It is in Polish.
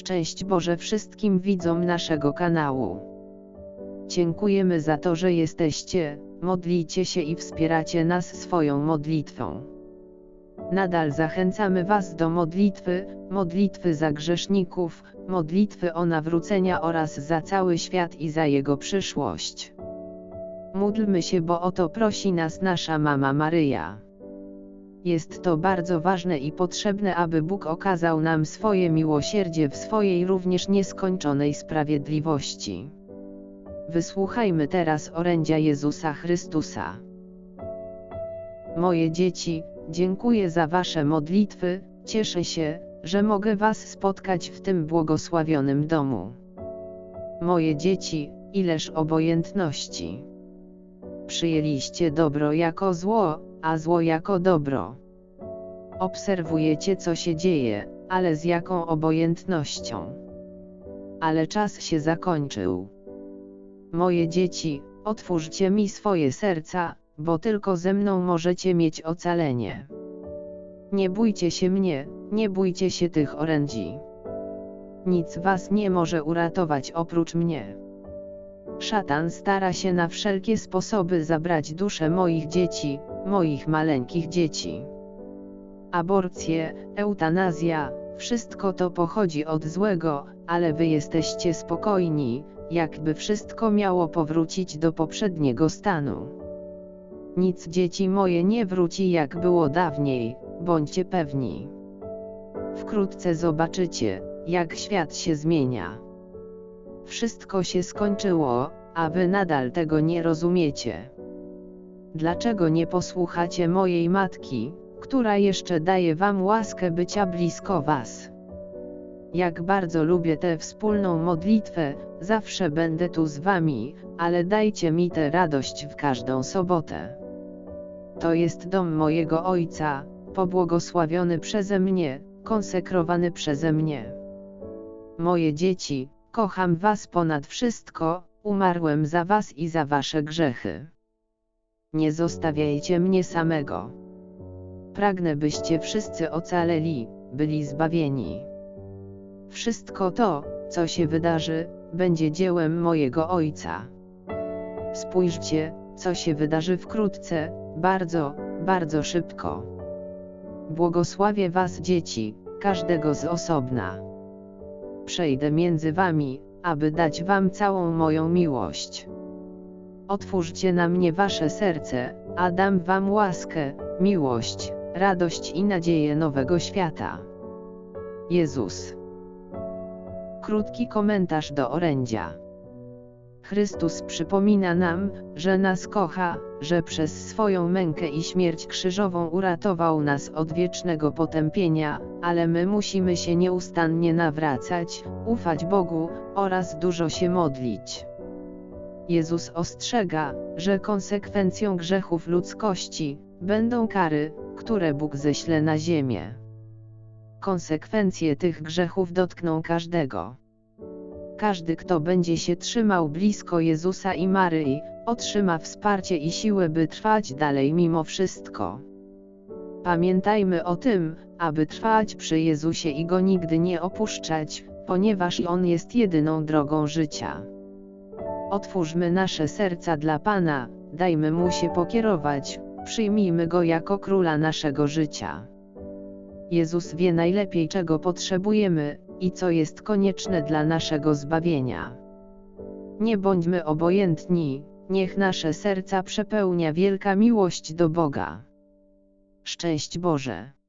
Szczęść Boże wszystkim widzom naszego kanału. Dziękujemy za to, że jesteście, modlicie się i wspieracie nas swoją modlitwą. Nadal zachęcamy Was do modlitwy, modlitwy za grzeszników, modlitwy o nawrócenia oraz za cały świat i za jego przyszłość. Módlmy się, bo o to prosi nas nasza mama Maryja. Jest to bardzo ważne i potrzebne, aby Bóg okazał nam swoje miłosierdzie w swojej również nieskończonej sprawiedliwości. Wysłuchajmy teraz orędzia Jezusa Chrystusa. Moje dzieci, dziękuję za Wasze modlitwy, cieszę się, że mogę Was spotkać w tym błogosławionym domu. Moje dzieci, ileż obojętności. Przyjęliście dobro jako zło, a zło jako dobro. Obserwujecie co się dzieje, ale z jaką obojętnością. Ale czas się zakończył. Moje dzieci, otwórzcie mi swoje serca, bo tylko ze mną możecie mieć ocalenie. Nie bójcie się mnie, nie bójcie się tych orędzi. Nic was nie może uratować oprócz mnie. Szatan stara się na wszelkie sposoby zabrać duszę moich dzieci, moich maleńkich dzieci. Aborcje, eutanazja, wszystko to pochodzi od złego, ale wy jesteście spokojni, jakby wszystko miało powrócić do poprzedniego stanu. Nic dzieci moje nie wróci jak było dawniej, bądźcie pewni. Wkrótce zobaczycie, jak świat się zmienia. Wszystko się skończyło, a wy nadal tego nie rozumiecie. Dlaczego nie posłuchacie mojej matki, która jeszcze daje wam łaskę bycia blisko was? Jak bardzo lubię tę wspólną modlitwę, zawsze będę tu z wami, ale dajcie mi tę radość w każdą sobotę. To jest dom mojego Ojca, pobłogosławiony przeze mnie, konsekrowany przeze mnie. Moje dzieci, kocham was ponad wszystko, umarłem za was i za wasze grzechy. Nie zostawiajcie mnie samego. Pragnę byście wszyscy ocaleli, byli zbawieni. Wszystko to, co się wydarzy, będzie dziełem mojego Ojca. Spójrzcie, co się wydarzy wkrótce, bardzo, bardzo szybko. Błogosławię was dzieci, każdego z osobna. Przejdę między wami, aby dać wam całą moją miłość. Otwórzcie na mnie wasze serce, a dam wam łaskę, miłość, radość i nadzieję nowego świata. Jezus. Krótki komentarz do orędzia. Chrystus przypomina nam, że nas kocha, że przez swoją mękę i śmierć krzyżową uratował nas od wiecznego potępienia, ale my musimy się nieustannie nawracać, ufać Bogu oraz dużo się modlić. Jezus ostrzega, że konsekwencją grzechów ludzkości będą kary, które Bóg ześle na ziemię. Konsekwencje tych grzechów dotkną każdego. Każdy, kto będzie się trzymał blisko Jezusa i Maryi, otrzyma wsparcie i siłę, by trwać dalej mimo wszystko. Pamiętajmy o tym, aby trwać przy Jezusie i Go nigdy nie opuszczać, ponieważ On jest jedyną drogą życia. Otwórzmy nasze serca dla Pana, dajmy Mu się pokierować, przyjmijmy Go jako Króla naszego życia. Jezus wie najlepiej czego potrzebujemy, i co jest konieczne dla naszego zbawienia. Nie bądźmy obojętni, niech nasze serca przepełnia wielka miłość do Boga. Szczęść Boże.